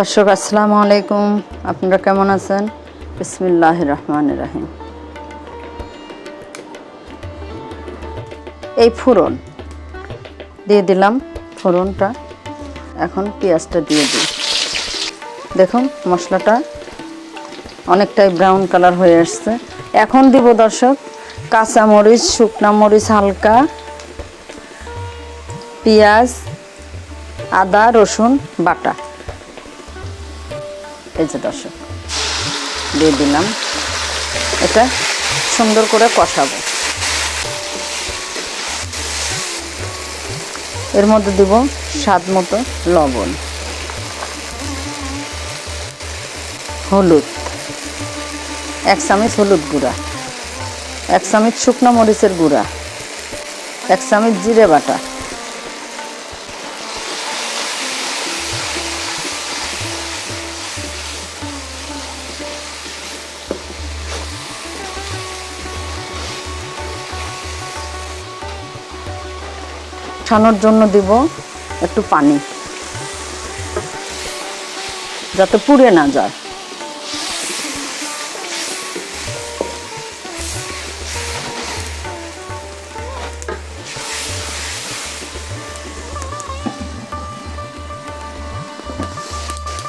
দর্শক, আসসালামু আলাইকুম। আপনারা কেমন আছেন? বিসমিল্লাহ রহমান রাহিম। এই ফোড়ন, দিয়ে দিলাম ফোড়নটা। এখন পেঁয়াজটা দিয়ে দিই। দেখুন, মশলাটা অনেকটাই ব্রাউন কালার হয়ে আসছে। এখন দিব দর্শক, কাঁচা মরিচ, শুকনা মরিচ, হালকা পেঁয়াজ, আদা, রসুন, বাটা। এই যে দর্শক, দিয়ে দিলাম। এটা সুন্দর করে কষাবো। এর মধ্যে দিব স্বাদ মতো লবণ, হলুদ, এক চামচ হলুদ গুঁড়া, এক চামচ শুকনো মরিচের গুঁড়া, এক চামচ জিরে বাটা। ছানোর জন্য দিব একটু পানি। যাতে পুড়ে না যায়।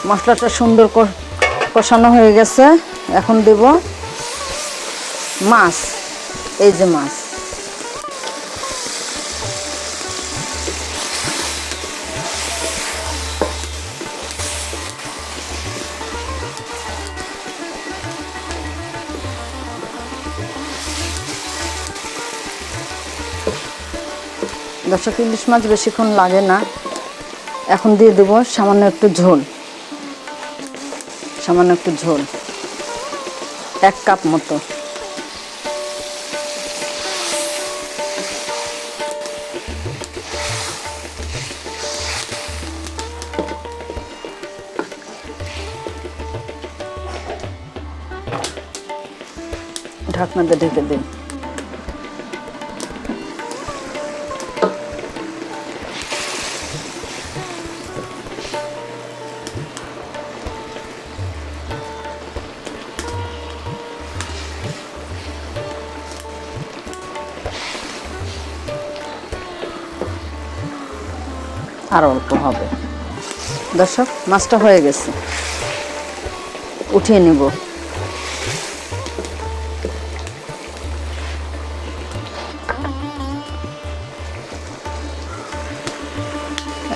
মশলাটা সুন্দর কষানো হয়ে গেছে। এখন দেব মাছ, এই যে মাছ। দর্শক ইলিশ মাছ বেশিক্ষণ লাগে না। এখন দিয়ে দেবো সামান্য একটু ঝোল। সামান্য একটু ঝোল। এক কাপ মতো। ঢাকনাতে ঢেকে দিন। আর অল্প হবে। দর্শক, মাছটা হয়ে গেছে। উঠিয়ে নেব।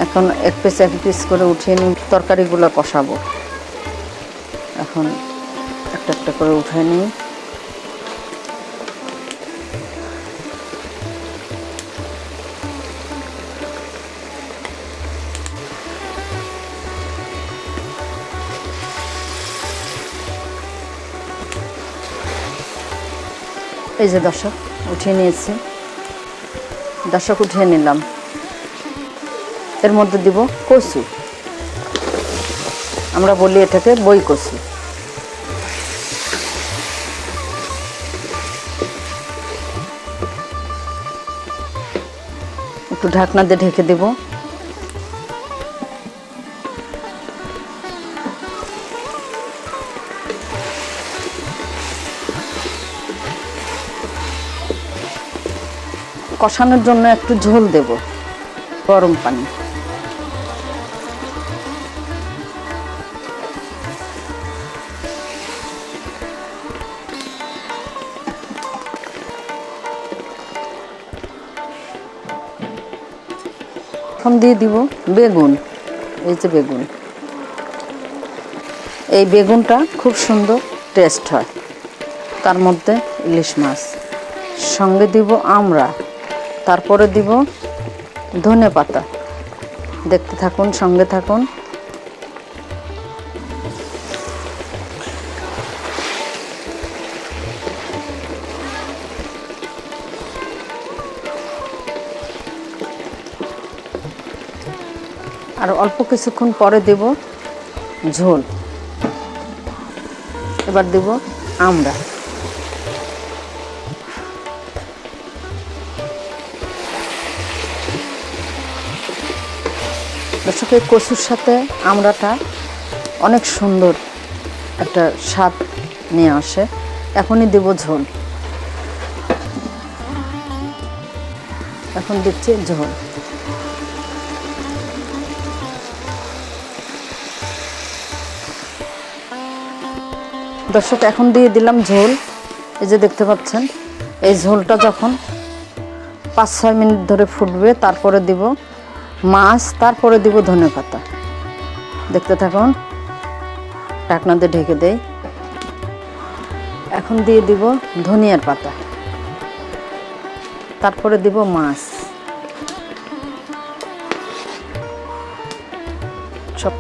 এখন এক পিস এক পিস করে উঠিয়ে নিই তরকারিগুলো কষাবো। এখন একটা একটা করে উঠে নিই। এই যে দর্শক, উঠিয়ে নিয়েছি। দর্শক উঠিয়ে নিলাম। এর মধ্যে দিব কচু। আমরা বলি এটাকে বই কচু। একটু ঢাকনা দিয়ে ঢেকে দেব। কষানোর জন্য একটু ঝোল দেব, গরম পানি। এখন দিয়ে দিব বেগুন, এই যে বেগুন। এই বেগুনটা খুব সুন্দর টেস্ট হয়, তার মধ্যে ইলিশ মাছ। সঙ্গে দিব আমরা তারপরে দিব ধনে পাতা। দেখতে থাকুন, সঙ্গে থাকুন। আর অল্প কিছুক্ষণ পরে দেব ঝোল। এবার দেব আমরা দর্শক এই কচুর সাথে আমড়াটা অনেক সুন্দর একটা স্বাদ নিয়ে আসে। এখনই দেব ঝোল। এখন দিচ্ছি ঝোল। দর্শক, এখন দিয়ে দিলাম ঝোল। এই যে দেখতে পাচ্ছেন, এই ঝোলটা যখন পাঁচ ছয় মিনিট ধরে ফুটবে, তারপরে দিব মাছ, তারপরে দিব ধনে পাতা। দেখতে থাকুন ঢাকনা দিয়ে ঢেকে দেই। এখন দিয়ে দিব ধনিয়ার পাতা। তারপরে দিব মাছ। সব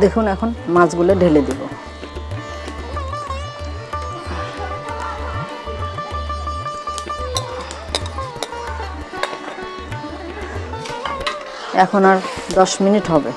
দেখুন এখন মাছগুলো ঢেলে দিব। এখন আর দশ মিনিট হবে।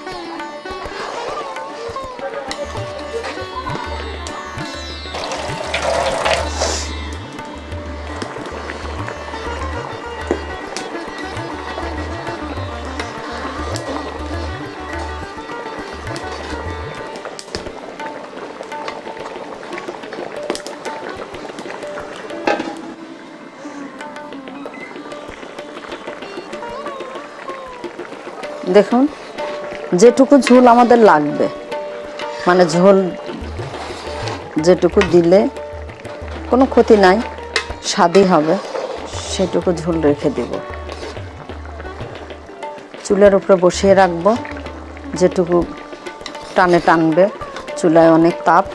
দেখুন, যেটুকু ঝোল আমাদের লাগবে মানে ঝোল যেটুকু দিলে কোনো ক্ষতি নাই, স্বাদই হবে, সেটুকু ঝোল রেখে দিব। চুলের উপরে বসিয়ে রাখব, যেটুকু টানে টানবে, চুলায় অনেক তাপ।